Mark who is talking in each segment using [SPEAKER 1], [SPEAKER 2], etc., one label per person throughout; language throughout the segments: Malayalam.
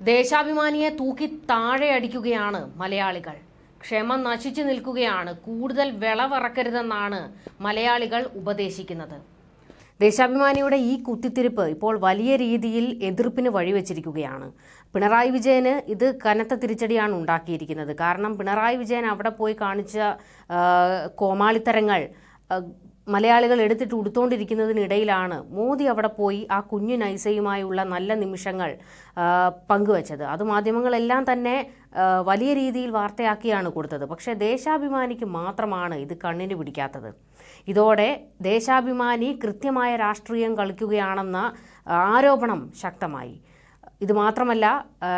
[SPEAKER 1] ദേശാഭിമാനിയെ തൂക്കി താഴെ അടിക്കുകയാണ് മലയാളികൾ. ക്ഷമ നശിച്ചു നിൽക്കുകയാണ്. കൂടുതൽ വിളവിറക്കരുതെന്നാണ് മലയാളികൾ ഉപദേശിക്കുന്നത്. ദേശാഭിമാനിയുടെ ഈ കുത്തിത്തിരിപ്പ് ഇപ്പോൾ വലിയ രീതിയിൽ എതിർപ്പിന് വഴിവെച്ചിരിക്കുകയാണ്. പിണറായി വിജയന് ഇത് കനത്ത തിരിച്ചടിയാണ് ഉണ്ടാക്കിയിരിക്കുന്നത്. കാരണം പിണറായി വിജയൻ അവിടെ പോയി കാണിച്ച കോമാളിത്തരങ്ങൾ മലയാളികൾ എടുത്തിട്ട് ഉടുത്തോണ്ടിരിക്കുന്നതിനിടയിലാണ് മോദി അവിടെ പോയി ആ കുഞ്ഞു നൈസയുമായുള്ള നല്ല നിമിഷങ്ങൾ പങ്കുവച്ചത്. അത് മാധ്യമങ്ങളെല്ലാം തന്നെ വലിയ രീതിയിൽ വാർത്തയാക്കിയാണ് കൊടുത്തത്. പക്ഷേ ദേശാഭിമാനിക്ക് മാത്രമാണ് ഇത് കണ്ണിന് പിടിക്കാത്തത്. ഇതോടെ ദേശാഭിമാനി കൃത്യമായ രാഷ്ട്രീയം കളിക്കുകയാണെന്ന ആരോപണം ശക്തമായി. ഇത് മാത്രമല്ല ആ,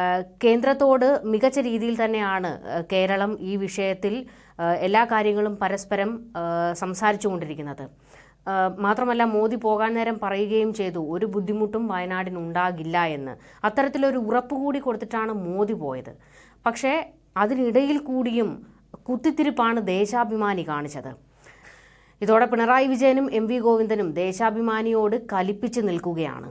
[SPEAKER 1] കേന്ദ്രത്തോട് മികച്ച രീതിയിൽ തന്നെയാണ് കേരളം ഈ വിഷയത്തിൽ എല്ലാ കാര്യങ്ങളും പരസ്പരം സംസാരിച്ചു സംസാരിച്ചുകൊണ്ടിരിക്കുന്നത്. മാത്രമല്ല മോദി പോകാൻ നേരം പറയുകയും ചെയ്തു ഒരു ബുദ്ധിമുട്ടും വയനാടിന് ഉണ്ടാകില്ല എന്ന്. അത്തരത്തിലൊരു ഉറപ്പ് കൂടി കൊടുത്തിട്ടാണ് മോദി പോയത്. പക്ഷേ അതിനിടയിൽ കൂടിയും കുത്തിത്തിരിപ്പാണ് ദേശാഭിമാനി കാണിച്ചത്. ഇതോടെ പിണറായി വിജയനും എം വി ഗോവിന്ദനും ദേശാഭിമാനിയോട് കലിപ്പിച്ച് നിൽക്കുകയാണ്.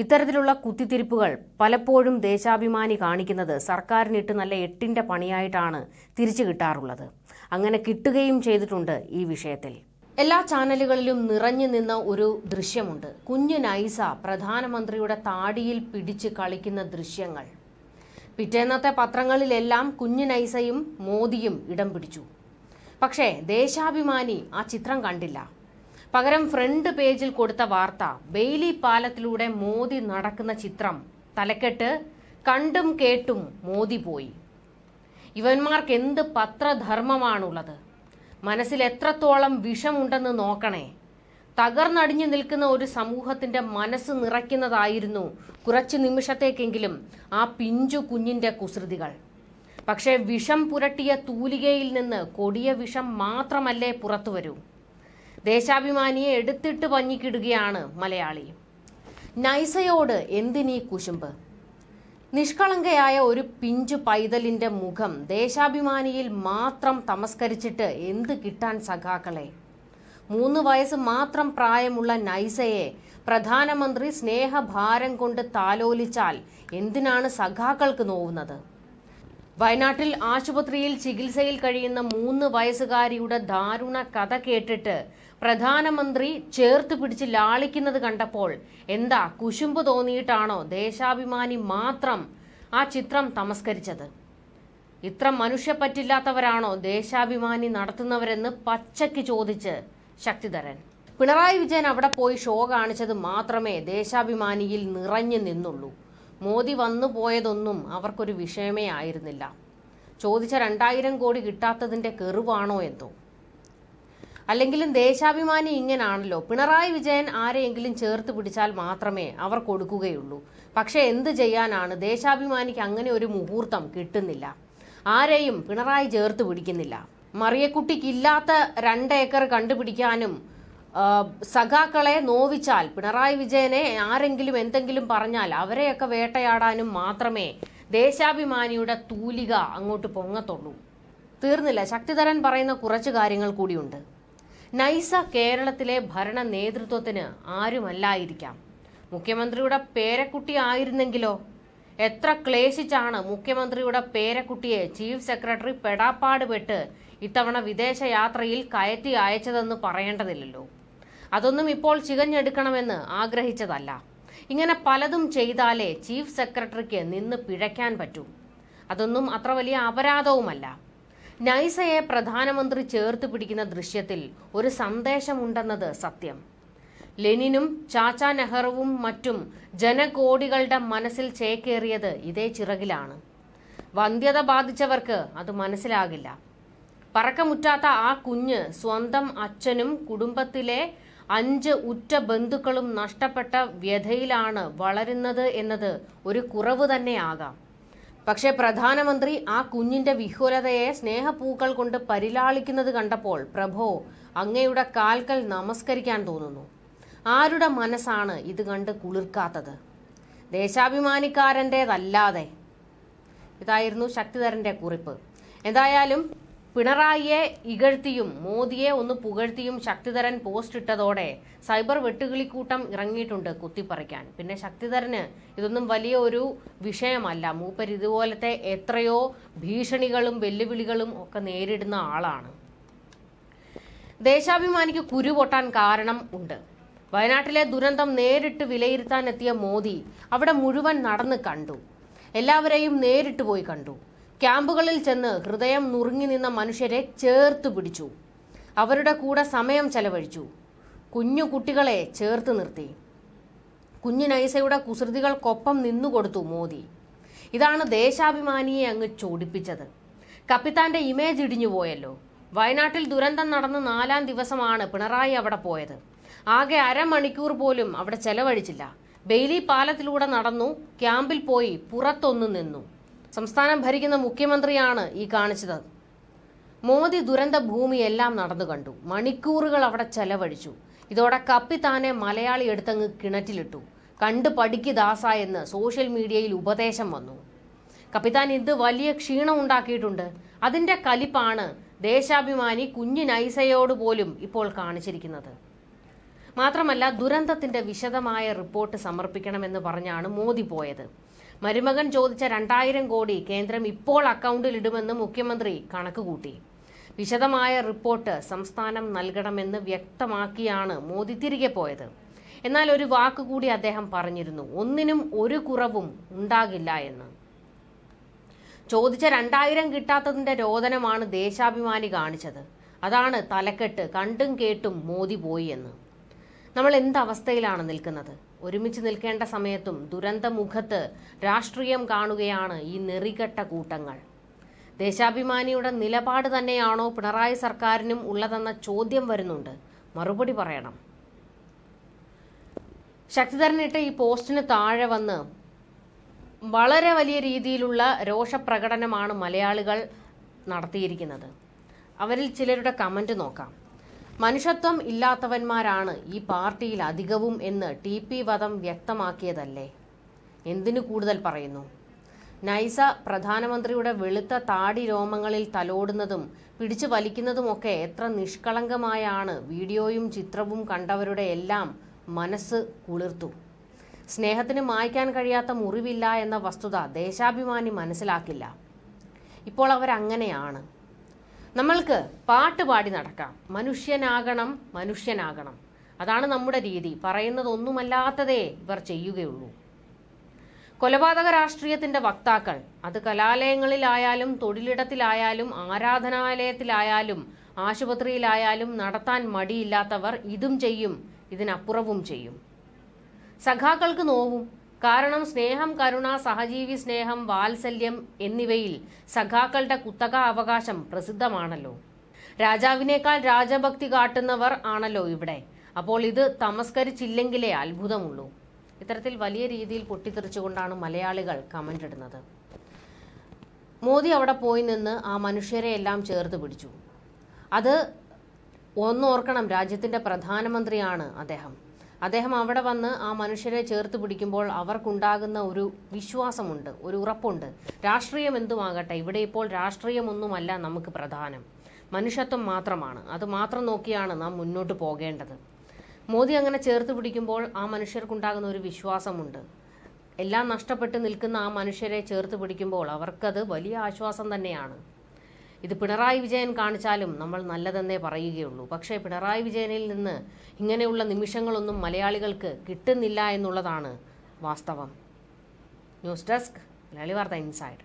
[SPEAKER 1] ഇത്തരത്തിലുള്ള കുത്തിത്തിരിപ്പുകൾ പലപ്പോഴും ദേശാഭിമാനി കാണിക്കുന്നത് സർക്കാരിനിട്ട് നല്ല എട്ടിന്റെ പണിയായിട്ടാണ് തിരിച്ചു കിട്ടാറുള്ളത്. അങ്ങനെ കിട്ടുകയും ചെയ്തിട്ടുണ്ട് ഈ വിഷയത്തിൽ. എല്ലാ ചാനലുകളിലും നിറഞ്ഞു നിന്ന ഒരു ദൃശ്യമുണ്ട്. കുഞ്ഞു നൈസ പ്രധാനമന്ത്രിയുടെ താടിയിൽ പിടിച്ച് കളിക്കുന്ന ദൃശ്യങ്ങൾ. പിറ്റേന്നത്തെ പത്രങ്ങളിലെല്ലാം കുഞ്ഞു നൈസയും മോദിയും ഇടം പിടിച്ചു. പക്ഷേ ദേശാഭിമാനി ആ ചിത്രം കണ്ടില്ല. പകരം ഫ്രണ്ട് പേജിൽ കൊടുത്ത വാർത്ത ബെയിലി പാലത്തിലൂടെ മോദി നടക്കുന്ന ചിത്രം. തലക്കെട്ട് കണ്ടും കേട്ടും മോദി പോയി. ഇവന്മാർക്ക് എന്ത് പത്രധർമ്മമാണുള്ളത്? മനസ്സിൽ എത്രത്തോളം വിഷമുണ്ടെന്ന് നോക്കണേ. തകർന്നടിഞ്ഞു നിൽക്കുന്ന ഒരു സമൂഹത്തിന്റെ മനസ്സ് നിറയ്ക്കുന്നതായിരുന്നു കുറച്ചു നിമിഷത്തേക്കെങ്കിലും ആ പിഞ്ചു കുഞ്ഞിന്റെ കുസൃതികൾ. പക്ഷേ വിഷം പുരട്ടിയ തൂലികയിൽ നിന്ന് കൊടിയ വിഷം മാത്രമല്ലേ പുറത്തു വരൂ ദേശാഭിമാനിയെ എടുത്തിട്ട് പഞ്ഞിക്കിടുകയാണ് മലയാളി. നൈസയോട് എന്തിനീ കുശുമ്പ്? നിഷ്കളങ്കയായ ഒരു പിഞ്ചു പൈതലിന്റെ മുഖം ദേശാഭിമാനിയിൽ മാത്രം തമസ്കരിച്ചിട്ട് എന്ത് കിട്ടാൻ സഖാക്കളെ? മൂന്ന് വയസ്സ് മാത്രം പ്രായമുള്ള നൈസയെ പ്രധാനമന്ത്രി സ്നേഹഭാരം കൊണ്ട് താലോലിച്ചാൽ എന്തിനാണ് സഖാക്കൾക്ക് നോവുന്നത്? വയനാട്ടിൽ ആശുപത്രിയിൽ ചികിത്സയിൽ കഴിയുന്ന മൂന്ന് വയസ്സുകാരിയുടെ ദാരുണ കഥ കേട്ടിട്ട് പ്രധാനമന്ത്രി ചേർത്ത് പിടിച്ച് ലാളിക്കുന്നത് കണ്ടപ്പോൾ എന്താ കുശുമ്പ് തോന്നിയിട്ടാണോ ദേശാഭിമാനി മാത്രം ആ ചിത്രം തമസ്കരിച്ചത്? ഇത്ര മനുഷ്യപ്പറ്റില്ലാത്തവരാണോ ദേശാഭിമാനി നടത്തുന്നവരെന്ന് പച്ചയ്ക്ക് ചോദിച്ച് ശക്തിധരൻ. പിണറായി വിജയൻ അവിടെ പോയി ഷോ കാണിച്ചത് മാത്രമേ ദേശാഭിമാനിയിൽ നിറഞ്ഞു നിന്നുള്ളൂ. മോദി വന്നു പോയതൊന്നും അവർക്കൊരു വിഷയമേ ആയിരുന്നില്ല. ചോദിച്ച രണ്ടായിരം കോടി കിട്ടാത്തതിന്റെ കെറുവാണോ എന്തോ? അല്ലെങ്കിലും ദേശാഭിമാനി ഇങ്ങനാണല്ലോ. പിണറായി വിജയൻ ആരെയെങ്കിലും ചേർത്ത് പിടിച്ചാൽ മാത്രമേ അവർ കൊടുക്കുകയുള്ളൂ. പക്ഷേ എന്ത് ചെയ്യാനാണ്? ദേശാഭിമാനിക്ക് അങ്ങനെ ഒരു മുഹൂർത്തം കിട്ടുന്നില്ല. ആരെയും പിണറായി ചേർത്ത് പിടിക്കുന്നില്ല. മറിയക്കുട്ടിക്കില്ലാത്ത രണ്ടേക്കർ കണ്ടുപിടിക്കാനും സഖാക്കളെ നോവിച്ചാൽ പിണറായി വിജയനെ ആരെങ്കിലും എന്തെങ്കിലും പറഞ്ഞാൽ അവരെയൊക്കെ വേട്ടയാടാനും മാത്രമേ ദേശാഭിമാനിയുടെ തൂലിക അങ്ങോട്ട് പൊങ്ങത്തുള്ളൂ. തീർന്നില്ല. ശക്തിധരൻ പറയുന്ന കുറച്ച് കാര്യങ്ങൾ കൂടിയുണ്ട്. നൈസ കേരളത്തിലെ ഭരണ നേതൃത്വത്തിന് ആരുമല്ലായിരിക്കാം. മുഖ്യമന്ത്രിയുടെ പേരക്കുട്ടി ആയിരുന്നെങ്കിലോ? എത്ര ക്ലേശിച്ചാണ് മുഖ്യമന്ത്രിയുടെ പേരക്കുട്ടിയെ ചീഫ് സെക്രട്ടറി പെടാപ്പാട് പെട്ട് ഇത്തവണ വിദേശയാത്രയിൽ കയറ്റി അയച്ചതെന്ന് പറയേണ്ടതില്ലല്ലോ. അതൊന്നും ഇപ്പോൾ ചികഞ്ഞെടുക്കണമെന്ന് ആഗ്രഹിച്ചതല്ല. ഇങ്ങനെ പലതും ചെയ്താലേ ചീഫ് സെക്രട്ടറിക്ക് നിന്ന് പിഴയ്ക്കാൻ പറ്റൂ. അതൊന്നും അത്ര വലിയ അപരാധവുമല്ല. നൈസയെ പ്രധാനമന്ത്രി ചേർത്ത് പിടിക്കുന്ന ദൃശ്യത്തിൽ ഒരു സന്ദേശമുണ്ടെന്നത് സത്യം. ലെനിനും ചാച്ച നെഹ്റുവും മറ്റും ജനകോടികളുടെ മനസ്സിൽ ചേക്കേറിയത് ഇതേ ചിറകിലാണ്. വന്ധ്യത ബാധിച്ചവർക്ക് അത് മനസ്സിലാകില്ല. പറക്കമുറ്റാത്ത ആ കുഞ്ഞ് സ്വന്തം അച്ഛനും കുടുംബത്തിലെ അഞ്ച് ഉറ്റ ബന്ധുക്കളും നഷ്ടപ്പെട്ട വ്യഥയിലാണ് വളരുന്നത് എന്നത് ഒരു കുറവ് തന്നെയാകാം. പക്ഷേ പ്രധാനമന്ത്രി ആ കുഞ്ഞിന്റെ വിഹുലതയെ സ്നേഹപ്പൂക്കൾ കൊണ്ട് പരിലാളിക്കുന്നത് കണ്ടപ്പോൾ പ്രഭോ അങ്ങയുടെ കാൽക്കൽ നമസ്കരിക്കാൻ തോന്നുന്നു. ആരുടെ മനസ്സാണ് ഇത് കണ്ട് കുളിർക്കാത്തത്? ദേശാഭിമാനിക്കാരന്റേതല്ലാതെ ഇതായിരുന്നു ശക്തിധരന്റെ കുറിപ്പ്. എന്തായാലും പിണറായിയെ ഇകഴ്ത്തിയും മോദിയെ ഒന്ന് പുകഴ്ത്തിയും ശക്തിധരൻ പോസ്റ്റ് ഇട്ടതോടെ സൈബർ വെട്ടുകിളിക്കൂട്ടം ഇറങ്ങിയിട്ടുണ്ട് കുത്തിപ്പറിക്കാൻ. പിന്നെ ശക്തിധരന് ഇതൊന്നും വലിയ ഒരു വിഷയമല്ല. മൂപ്പർ ഇതുപോലത്തെ എത്രയോ ഭീഷണികളും വെല്ലുവിളികളും ഒക്കെ നേരിടുന്ന ആളാണ്. ദേശാഭിമാനിക്ക് കുരു പൊട്ടാൻ കാരണം ഉണ്ട്. വയനാട്ടിലെ ദുരന്തം നേരിട്ട് വിലയിരുത്താൻ എത്തിയ മോദി അവിടെ മുഴുവൻ നടന്ന് കണ്ടു. എല്ലാവരെയും നേരിട്ട് പോയി കണ്ടു. ക്യാമ്പുകളിൽ ചെന്ന് ഹൃദയം നുറുങ്ങി നിന്ന മനുഷ്യരെ ചേർത്ത് പിടിച്ചു. അവരുടെ കൂടെ സമയം ചെലവഴിച്ചു. കുഞ്ഞു കുട്ടികളെ ചേർത്ത് നിർത്തി. കുഞ്ഞു നൈസയുടെ കുസൃതികൾക്കൊപ്പം നിന്നുകൊടുത്തു മോദി. ഇതാണ് ദേശാഭിമാനിയെ അങ്ങ് ചോടിപ്പിച്ചത്. കപ്പിത്താന്റെ ഇമേജ് ഇടിഞ്ഞു പോയല്ലോ. വയനാട്ടിൽ ദുരന്തം നടന്ന് നാലാം ദിവസമാണ് പിണറായി അവിടെ പോയത്. ആകെ അരമണിക്കൂർ പോലും അവിടെ ചെലവഴിച്ചില്ല. ബെയിലി പാലത്തിലൂടെ നടന്നു ക്യാമ്പിൽ പോയി പുറത്തൊന്നു നിന്നു. സംസ്ഥാനം ഭരിക്കുന്ന മുഖ്യമന്ത്രിയാണ് ഈ കാണിച്ചത്. മോദി ദുരന്ത ഭൂമിയെല്ലാം നടന്നു കണ്ടു. മണിക്കൂറുകൾ അവിടെ ചെലവഴിച്ചു. ഇതോടെ കപ്പി താനെ മലയാളി എടുത്തങ്ങ് കിണറ്റിലിട്ടു. കണ്ട് പഠിക്ക് ദാസ എന്ന് സോഷ്യൽ മീഡിയയിൽ ഉപദേശം വന്നു. കപ്പിത്താൻ ഇത് വലിയ ക്ഷീണം ഉണ്ടാക്കിയിട്ടുണ്ട്. അതിന്റെ കലിപ്പാണ് ദേശാഭിമാനി കുഞ്ഞു നൈസയോട് പോലും ഇപ്പോൾ കാണിച്ചിരിക്കുന്നത്. മാത്രമല്ല ദുരന്തത്തിന്റെ വിശദമായ റിപ്പോർട്ട് സമർപ്പിക്കണമെന്ന് പറഞ്ഞാണ് മോദി പോയത്. മരുമകൻ ചോദിച്ച രണ്ടായിരം കോടി കേന്ദ്രം ഇപ്പോൾ അക്കൗണ്ടിൽ ഇടുമെന്ന് മുഖ്യമന്ത്രി കണക്കുകൂട്ടി വിശദമായ റിപ്പോർട്ട് സംസ്ഥാനം നൽകണമെന്ന് വ്യക്തമാക്കിയാണ് മോദി തിരികെ പോയത്. എന്നാൽ ഒരു വാക്കുകൂടി അദ്ദേഹം പറഞ്ഞിരുന്നു. ഒന്നിനും ഒരു കുറവും ഉണ്ടാകില്ല എന്ന്. ചോദിച്ച രണ്ടായിരം കിട്ടാത്തതിന്റെ രോദനമാണ് ദേശാഭിമാനി കാണിച്ചത്. അതാണ് തലക്കെട്ട് കണ്ടും കേട്ടും മോദി പോയി എന്ന്. നമ്മൾ എന്ത് അവസ്ഥയിലാണ് നിൽക്കുന്നത്? ഒരുമിച്ച് നിൽക്കേണ്ട സമയത്തും ദുരന്തമുഖത്ത് രാഷ്ട്രീയം കാണുകയാണ് ഈ നെറികെട്ട കൂട്ടങ്ങൾ. ദേശാഭിമാനിയുടെ നിലപാട് തന്നെയാണോ പിണറായി സർക്കാരിനും ഉള്ളതെന്ന ചോദ്യം വരുന്നുണ്ട്. മറുപടി പറയണം. ശക്തിധരനിട്ട ഈ പോസ്റ്റിന് താഴെ വന്ന് വളരെ വലിയ രീതിയിലുള്ള രോഷപ്രകടനമാണ് മലയാളികൾ നടത്തിയിരിക്കുന്നത്. അവരിൽ ചിലരുടെ കമന്റ് നോക്കാം. മനുഷ്യത്വം ഇല്ലാത്തവന്മാരാണ് ഈ പാർട്ടിയിൽ അധികവും എന്ന് ടി പി വധം വ്യക്തമാക്കിയതല്ലേ? എന്തിനു കൂടുതൽ പറയുന്നു? നൈസ പ്രധാനമന്ത്രിയുടെ വെളുത്ത താടി രോമങ്ങളിൽ തലോടുന്നതും പിടിച്ചു വലിക്കുന്നതുമൊക്കെ എത്ര നിഷ്കളങ്കമായാണ് വീഡിയോയും ചിത്രവും കണ്ടവരുടെ എല്ലാം മനസ്സ് കുളിർത്തു. സ്നേഹത്തിന് മായ്ക്കാൻ കഴിയാത്ത മുറിവില്ല എന്ന വസ്തുത ദേശാഭിമാനി മനസ്സിലാക്കില്ല. ഇപ്പോൾ അവരങ്ങനെയാണ് നമ്മൾക്ക് പാട്ട് പാടി നടക്കാം. മനുഷ്യനാകണം മനുഷ്യനാകണം. അതാണ് നമ്മുടെ രീതി. പറയുന്നതൊന്നുമല്ലാത്തതേ ഇവർ ചെയ്യുകയുള്ളൂ. കൊലപാതക രാഷ്ട്രീയത്തിന്റെ വക്താക്കൾ അത് കലാലയങ്ങളിലായാലും തൊഴിലിടത്തിലായാലും ആരാധനാലയത്തിലായാലും ആശുപത്രിയിലായാലും നടത്താൻ മടിയില്ലാത്തവർ ഇതും ചെയ്യും ഇതിനപ്പുറവും ചെയ്യും. സഖാക്കൾക്ക് നോവും. കാരണം സ്നേഹം കരുണ സഹജീവി സ്നേഹം വാത്സല്യം എന്നിവയിൽ സഖാക്കളുടെ കുത്തക അവകാശം പ്രസിദ്ധമാണല്ലോ. രാജാവിനേക്കാൾ രാജഭക്തി കാട്ടുന്നവർ ആണല്ലോ ഇവിടെ. അപ്പോൾ ഇത് തമസ്കരിച്ചില്ലെങ്കിലേ അത്ഭുതമുള്ളൂ. ഇത്തരത്തിൽ വലിയ രീതിയിൽ പൊട്ടിത്തെറിച്ചുകൊണ്ടാണ് മലയാളികൾ കമന്റ് ഇടുന്നത്. മോദി അവിടെ പോയി നിന്ന് ആ മനുഷ്യരെ എല്ലാം ചേർത്ത് പിടിച്ചു. അത് ഒന്നോർക്കണം രാജ്യത്തിന്റെ പ്രധാനമന്ത്രിയാണ് അദ്ദേഹം. അദ്ദേഹം അവിടെ വന്ന് ആ മനുഷ്യരെ ചേർത്ത് പിടിക്കുമ്പോൾ അവർക്കുണ്ടാകുന്ന ഒരു വിശ്വാസമുണ്ട് ഒരു ഉറപ്പുണ്ട്. രാഷ്ട്രീയം എന്തുമാകട്ടെ ഇവിടെ ഇപ്പോൾ രാഷ്ട്രീയമൊന്നുമല്ല നമുക്ക് പ്രധാനം. മനുഷ്യത്വം മാത്രമാണ്. അത് മാത്രം നോക്കിയാണ് നാം മുന്നോട്ട് പോകേണ്ടത്. മോദി അങ്ങനെ ചേർത്ത് പിടിക്കുമ്പോൾ ആ മനുഷ്യർക്കുണ്ടാകുന്ന ഒരു വിശ്വാസമുണ്ട്. എല്ലാം നഷ്ടപ്പെട്ട് നിൽക്കുന്ന ആ മനുഷ്യരെ ചേർത്ത് പിടിക്കുമ്പോൾ അവർക്കത് വലിയ ആശ്വാസം തന്നെയാണ്. ഇത് പിണറായി വിജയൻ കാണിച്ചാലും നമ്മൾ നല്ലതെന്നേ പറയുകയുള്ളൂ. പക്ഷേ പിണറായി വിജയനിൽ നിന്ന് ഇങ്ങനെയുള്ള നിമിഷങ്ങളൊന്നും മലയാളികൾക്ക് കിട്ടുന്നില്ല എന്നുള്ളതാണ് വാസ്തവം. ന്യൂസ് ഡെസ്ക് മലയാളി വാർത്ത ഇൻസൈഡ്.